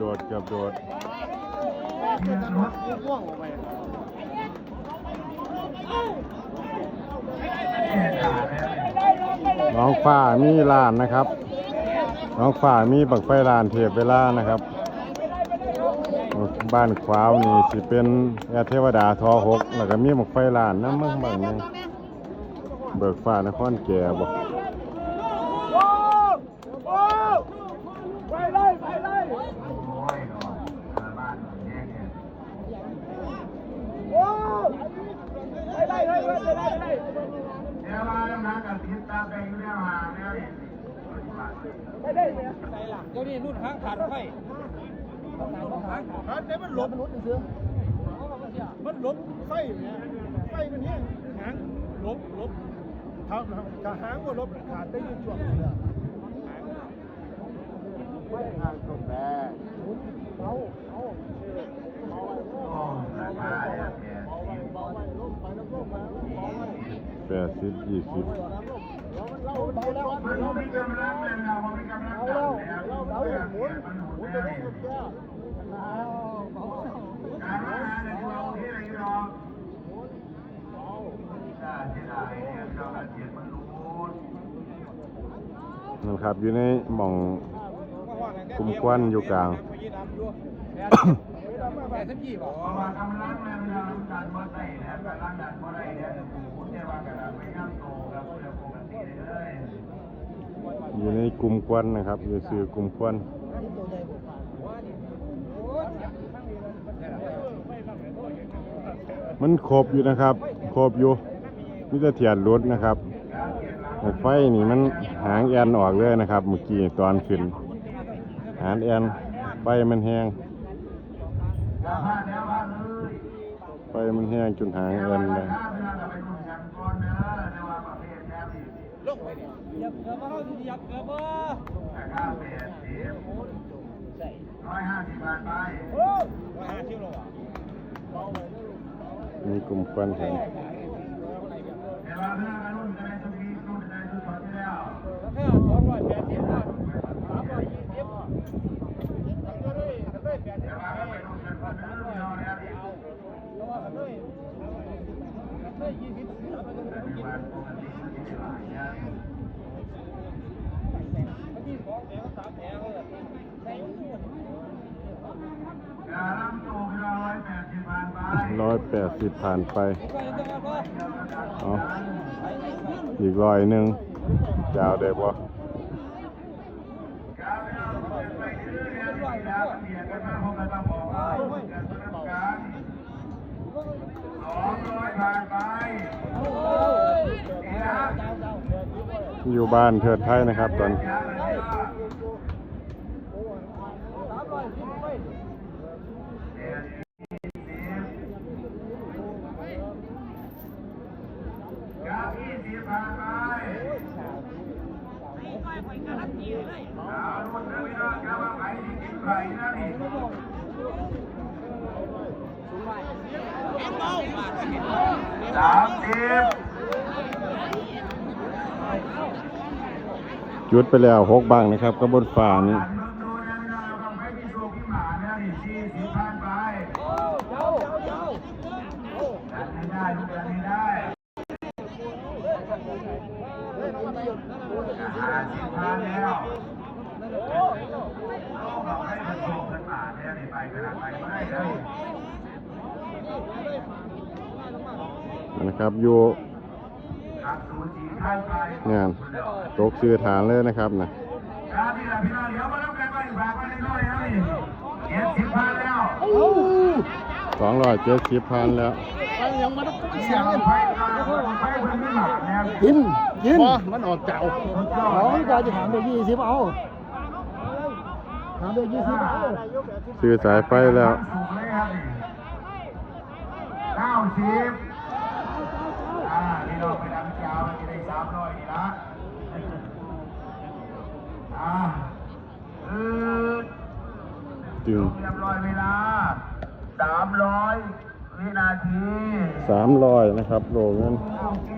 โดดเกือบโดดพ่วงออกไปน้องฝ้ามีลานนะครับ น้องฝ้ามีบักไฟลานเทพเวลานะครับ บ้านขวาวนี่สิเป็นแอเทวดาทอหกแล้วก็มีบักไฟลานน้ำมืองบางหนึงเบิกฟ้านครแก่บ่โอ้โอ้ไปเลยไปเลยโอ้ไปเลยไป เลยไปเลยไปเลยเดี๋ยวมาแล้วนะกับติดตามไปอยู่แล้วมาแล้วนี่ไปเลยไปเดี๋ยวนี้รุ่นค้างขาดไฟฮะเดี๋ยวมันหลบมันหลบเสือมันหลบไฟเนี่ยไฟมันเนี่ยหางหลบหลบถ้าถ้าหางว่าหลบขาดได้ยินช่วงนี้เลยไม่ห่างตรงแม่เอาเอาโอ้ราคาเนี่ยแพงแปไม่มีกำลังเลยนะมันไม่มีกำลังจับแล้วเรื่องเนี่ยมันหมุนได้การมาหาเนี่ยที่เราที่อะไรอยู่หรอกได้ที่ไห นเนี่ยเราละเอียดมันรู้นั่นครับอยู่ในหม่องคุมควันอยู่กลาง แต่สักกี่บอกราะว่ากำลังเนี่ยเวลาเราดันมาได้เนี่ยกำลังดันมาได้เนี่ยหมุนเนี่ยว่ากระดาษไม่ย่ำโตกับเรื่องปกติเลยอยู่ในกลุ่มควันนะครับ อยู่สื่อกลุ่มควันมันครบอยู่นะครับครบอยู่มิจะเทียนรถนะครับไฟนี่มันหางแอนออกเลยนะครับ เมื่อกี้ตอนขึ้น หางแอนไฟมันแห้ง ไฟมันแห้งจนหางแอนเลยถ้าเวลาเราไปดูกันก่อนเนอะในว่าประเภทแบบนี้ลงไปเนี่ยยับเกือบมาเข้าที่ยับเกือบมาราคาแปดสิบร้อยห้าสิบบาทไปว่าห้าชิวโลอะมีกลุ่มควันเห็น ร้อยแปดสิบผ่านไปเอาอีกร้อยหนึ่งจาวเราไปเรื่อยๆเนี่ยเวลาเปลี่ยนกันมาพบกันต้องบอกว่าการปะสองร้อยบาทไปนี่นะ อยู่บ้านเทิดไทยนะครับตอนสามร้อยสิบ จุดไปแล้วหกบังนะครับกระบนฝ่านี้นะพี่น้องเราไปที่โชคที่หมาเนี่ยนี่สี่สิบผ่านไปดันให้ได้ลูกดันให้ได้ห้าสิบโยนี่ไปขนาดไปไม่ได้เลยนะครับอยู่ งานตกชื่อฐานเลยนะครับนะครับพี่น้องพี่น้องเดี๋ยวมาต้องการไปฝากไว้ในน้อยนะนี่เจ็ดสิบผ่านแล้วสองร้อยเจ็ดสิบพันแล้วยังมาต้องเสีเสียยงงไฟไฟเพิ่มขึ้นมาแล้วกินกินมันออกเจ้าเอาให้การจะถามเด็กยี่สิบเอาถามเด็กยี่สิบเอาซื้อสายไฟแล้วสูงเลยครับนี่เก้าสิบอ่าพี่น้องไปดังเจ้าจะได้สามร้อยนี่ละอ่าเออ จึงเรียบร้อยเวลาสามร้อยวินาทีสามร้อยนะครับโลเงินโอเค